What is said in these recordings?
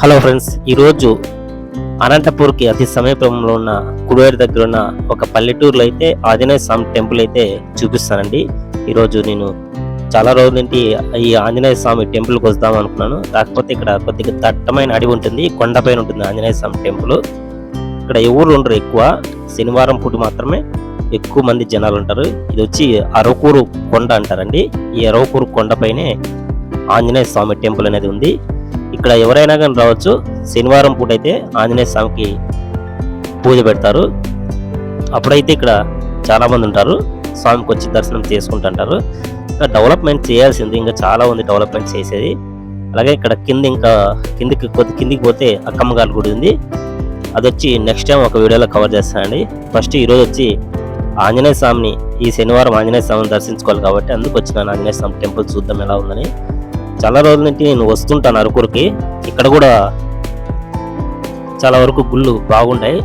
Hello friends ఈరోజు అనంతపూర్కి అతి సమీపంలో ఉన్న కుడివేరు దగ్గర ఉన్న ఒక పల్లెటూరులో అయితే ఆంజనేయ స్వామి టెంపుల్ అయితే చూపిస్తానండి. ఈరోజు నేను చాలా రోజుల నుండి ఈ ఆంజనేయ స్వామి టెంపుల్కి వద్దాం అనుకున్నాను. కాకపోతే ఇక్కడ కొద్దిగా దట్టమైన అడవి ఉంటుంది కొండపైన ఉంటుంది ఆంజనేయ స్వామి టెంపుల్. ఇక్కడ ఎవరు ఉండరు ఎక్కువ శనివారం పూట మాత్రమే ఎక్కువ మంది జనాలు ఉంటారు. ఇది వచ్చి అరవకూరు కొండ అంటారండి. ఈ అరవకూరు కొండపైనే ఆంజనేయ స్వామి టెంపుల్ అనేది ఉంది. ఇక్కడ ఎవరైనా కానీ రావచ్చు. శనివారం పూట అయితే ఆంజనేయ స్వామికి పూజ పెడతారు. అప్పుడైతే ఇక్కడ చాలామంది ఉంటారు. స్వామికి వచ్చి దర్శనం చేసుకుంటుంటారు. ఇంకా డెవలప్మెంట్ చేయాల్సింది. ఇంకా చాలా ఉంది డెవలప్మెంట్ చేసేది. అలాగే ఇక్కడ కింద ఇంకా కిందికి కొద్ది కిందికి పోతే అక్కమ్మ గారి గుడి ఉంది. అది వచ్చి నెక్స్ట్ టైం ఒక వీడియోలో కవర్ చేస్తానండి. ఫస్ట్ ఈరోజు వచ్చి ఆంజనేయ స్వామిని ఈ శనివారం ఆంజనేయ స్వామిని దర్శించుకోవాలి కాబట్టి అందుకు వచ్చినాను ఆంజనేయ స్వామి టెంపుల్ చూద్దాం ఎలా ఉందని. చాలా రోజుల నుంచి నేను వస్తుంటాను అరకురికి. ఇక్కడ కూడా చాలా వరకు గుళ్ళు బాగుంటాయి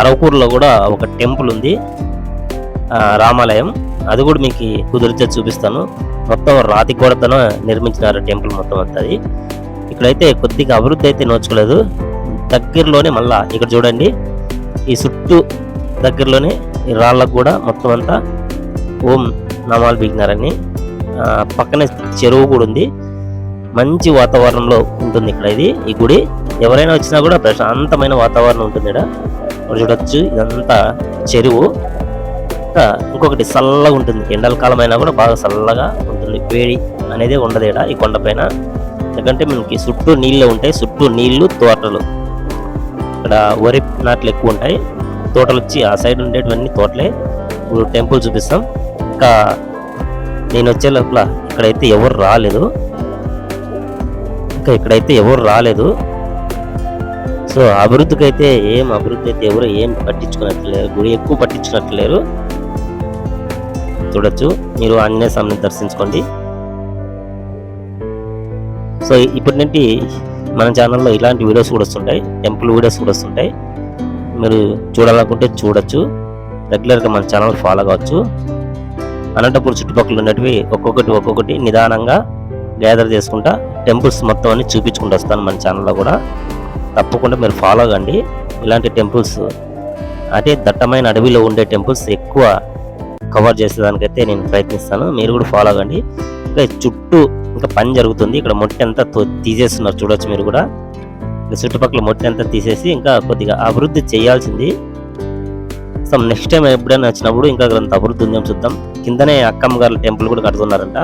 అరవకూరులో కూడా ఒక టెంపుల్ ఉంది. రామాలయం. అది కూడా మీకు కుదిరితే చూపిస్తాను. మొత్తం రాతి గోడతోన నిర్మించినారు టెంపుల్ మొత్తం అంతా అది. ఇక్కడైతే కొద్దిగా అభివృద్ధి అయితే నోచుకోలేదు. దగ్గరలోనే మళ్ళా ఇక్కడ చూడండి. ఈ చుట్టూ దగ్గరలోనే ఈ రాళ్ళకు కూడా మొత్తం అంతా ఓం నామాలు బిగినారని పక్కనే చెరువు కూడా ఉంది. మంచి వాతావరణంలో ఉంటుంది ఇక్కడ ఇది ఈ గుడి. ఎవరైనా వచ్చినా కూడా ప్రశాంతమైన వాతావరణం ఉంటుంది ఇక్కడ. చూడొచ్చు ఇదంతా చెరువు. ఇంకా ఇంకొకటి చల్లగా ఉంటుంది. ఎండల కాలం అయినా కూడా బాగా చల్లగా ఉంటుంది. వేడి అనేది ఉండదు ఇక్కడ ఈ కొండపైన ఎందుకంటే మనకి చుట్టూ నీళ్ళు ఉంటాయి. చుట్టూ నీళ్ళు తోటలు. ఇక్కడ వరి నాట్లు ఎక్కువ ఉంటాయి. తోటలు వచ్చి ఆ సైడ్ ఉండేటివన్నీ తోటలే. ఇప్పుడు టెంపుల్ చూపిస్తాం. ఇంకా నేను వచ్చే లోపల ఇక్కడైతే ఎవరు రాలేదు. ఇంకా ఇక్కడైతే ఎవరు రాలేదు. సో అభివృద్ధికి అయితే ఏం అభివృద్ధి అయితే ఎవరు ఏం పట్టించుకున్నట్లేరు గుడి ఎక్కువ పట్టించుకున్నట్లేరు చూడొచ్చు. మీరు ఆంజనేయ స్వామిని దర్శించుకోండి. సో ఇప్పటి నుండి మన ఛానల్లో ఇలాంటి వీడియోస్ కూడా వస్తుంటాయి. టెంపుల్ వీడియోస్ కూడా వస్తుంటాయి. మీరు చూడాలనుకుంటే చూడొచ్చు. రెగ్యులర్గా మన ఛానల్ ఫాలో కావచ్చు. అనంతపురం చుట్టుపక్కల ఉన్నటివి ఒక్కొక్కటి ఒక్కొక్కటి నిదానంగా గ్యాదర్ చేసుకుంటా టెంపుల్స్ మొత్తం అన్ని చూపించుకుంటూ వస్తాను మన ఛానల్లో కూడా. తప్పకుండా మీరు ఫాలో కండి. ఇలాంటి టెంపుల్స్ అంటే దట్టమైన అడవిలో ఉండే టెంపుల్స్ ఎక్కువ కవర్ చేసేదానికైతే నేను ప్రయత్నిస్తాను. మీరు కూడా ఫాలో కండి. ఇంకా చుట్టూ ఇంకా పని జరుగుతుంది. ఇక్కడ మొట్టి అంతా తో- తీసేస్తున్నారు చూడొచ్చు మీరు కూడా. ఇంకా చుట్టుపక్కల మొట్టి అంతా తీసేసి ఇంకా కొద్దిగా అభివృద్ధి చేయాల్సింది. సో నెక్స్ట్ టైం ఎప్పుడైనా వచ్చినప్పుడు ఇంకా కొంత అభివృద్ధి ఉందేమో చూద్దాం. కిందనే అక్కమ్మ గారి టెంపుల్ కూడా కడుతున్నారంట.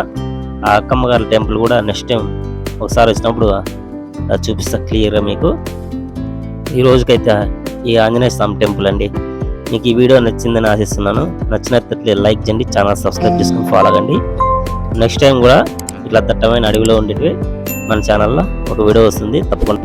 ఆ అక్కమ్మ గారి టెంపుల్ కూడా నెక్స్ట్ టైం ఒకసారి వచ్చినప్పుడు అది చూపిస్తా క్లియర్గా మీకు. ఈ రోజుకైతే ఈ ఆంజనేయ స్వామి టెంపుల్ అండి. మీకు ఈ వీడియో నచ్చిందని ఆశిస్తున్నాను. నచ్చినట్లయితే లైక్ చేయండి ఛానల్ సబ్స్క్రైబ్ చేసుకుని ఫాలో అండి నెక్స్ట్ టైం కూడా ఇట్లా దట్టమైన అడవిలో ఉండేటివి మన ఛానల్లో ఒక వీడియో వస్తుంది. తప్పకుండా